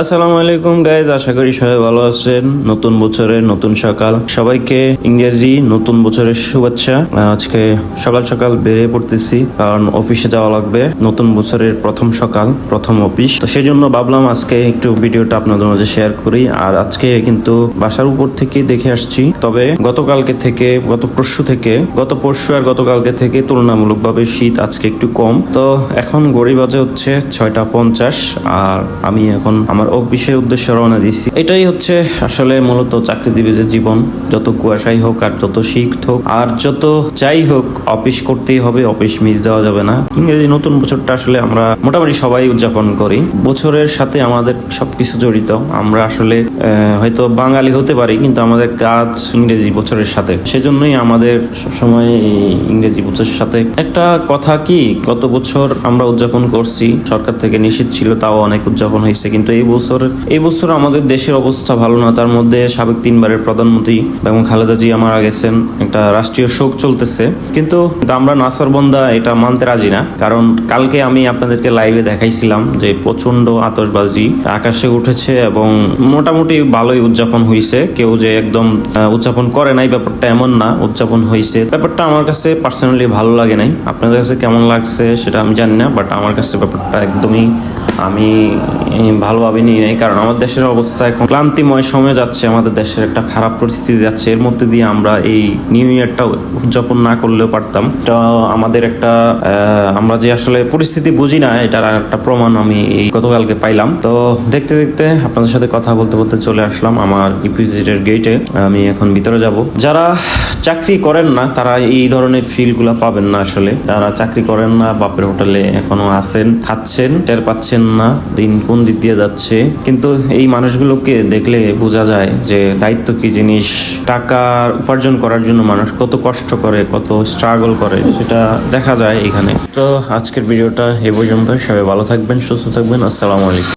আসসালামু আলাইকুম গাইজ আশা করি সবাই ভালো আছেন। নতুন বছরের নতুন সকাল। সবাইকে ইংরেজি নতুন বছরের শুভেচ্ছা। আজকে সকাল সকাল বেরিয়ে পড়তেছি, কারণ অফিসে যাওয়া লাগবে। নতুন বছরের প্রথম সকাল, প্রথম অফিস। তো সেই জন্য ভাবলাম আজকে একটু ভিডিওটা আপনাদের মাঝে শেয়ার করি। আর আজকে কিন্তু বাসার উপর থেকে দেখে আসছি। তবে গতকালকে থেকে, গত পরশু থেকে, গত পরশু আর গতকালকে থেকে তুলনামূলকভাবে শীত আজকে একটু কম। তো এখন গড়ি বাজে হচ্ছে ছয়টা পঞ্চাশ। আর আমি এখন আমার অফিসের উদ্দেশ্যে রওনা দিচ্ছি এটাই হচ্ছে আসলে মূলত চাকরিজীবীদের জীবন। যত কুয়াশাই হোক আর যত শীত হোক, আর যত যাই হোক, অফিস করতেই হবে, অফিস মিস দেওয়া যাবে না। ইংরেজি নতুন বছরটা আসলে আমরা মোটামুটি সবাই উদযাপন করি। বছরের সাথে আমাদের সবকিছু জড়িত। আমরা আসলে হয়তো বাঙালি হতে পারি, কিন্তু আমাদের কাজ ইংরেজি বছরের সাথে। সেজন্যই আমাদের সবসময় ইংরেজি বছরের সাথে। একটা কথা কি, গত বছর আমরা উদযাপন করছি। সরকার থেকে নিষিদ্ধ ছিল, তাও অনেক উদযাপন হয়েছে, কিন্তু এই বছর। এই বছর আমাদের দেশের অবস্থা ভালো না, তার মধ্যে সাবেক তিনবারের প্রধানমন্ত্রী এবং খালেদা জিয়া মারা গেছেন, একটা রাষ্ট্রীয় শোক চলতেছে। কিন্তু আমরা নাসার বন্দা এটা মানতে রাজি না, কারণ কালকে আমি আপনাদেরকে লাইভে দেখাইছিলাম যে প্রচণ্ড আতসবাজি আকাশে উঠেছে এবং মোটামুটি ভালোই উদযাপন হয়েছে কেউ যে একদম উদযাপন করে নাই, ব্যাপারটা এমন না, উদযাপন হয়েছে ব্যাপারটা আমার কাছে পার্সোনালি ভালো লাগে নাই। আপনাদের কাছে কেমন লাগছে সেটা আমি জানি না বাট আমার কাছে ব্যাপারটা একদমই আমি ভালোভাবে নিয়ে নেই কারণ আমার দেশের অবস্থা এখন ক্লান্তিময় সময় যাচ্ছে, আমাদের দেশের একটা খারাপ পরিস্থিতি যাচ্ছে। এর মধ্যে দিয়ে আমরা এই নিউ ইয়ারটা উদযাপন না করলেও পারতাম। এটা আমাদের একটা আমরা যে আসলে পরিস্থিতি বুঝি না, এটার একটা প্রমাণ আমি এই গতকালকে পাইলাম। তো দেখতে দেখতে আপনাদের সাথে কথা বলতে বলতে চলে আসলাম আমার ইপিজিটের গেটে আমি এখন ভিতরে যাব। যারা চাকরি করেন না, তারা এই ধরনের ফিলগুলো পাবেন না আসলে। তারা চাকরি করেন না, বাপের হোটেলে এখনও আছেন, খাচ্ছেন, টের পাচ্ছেন না, দিন কোন দিক দিয়ে যাচ্ছে। কিন্তু এই মানুষগুলোকে দেখলে বোঝা যায় যে দায়িত্ব কি জিনিস, টাকা উপার্জন করার জন্য মানুষ কত কষ্ট করে, কত স্ট্রাগল করে, সেটা দেখা যায় এখানে। তো আজকের ভিডিওটা এ পর্যন্ত সবাই ভালো থাকবেন, সুস্থ থাকবেন। আসসালামু আলাইকুম।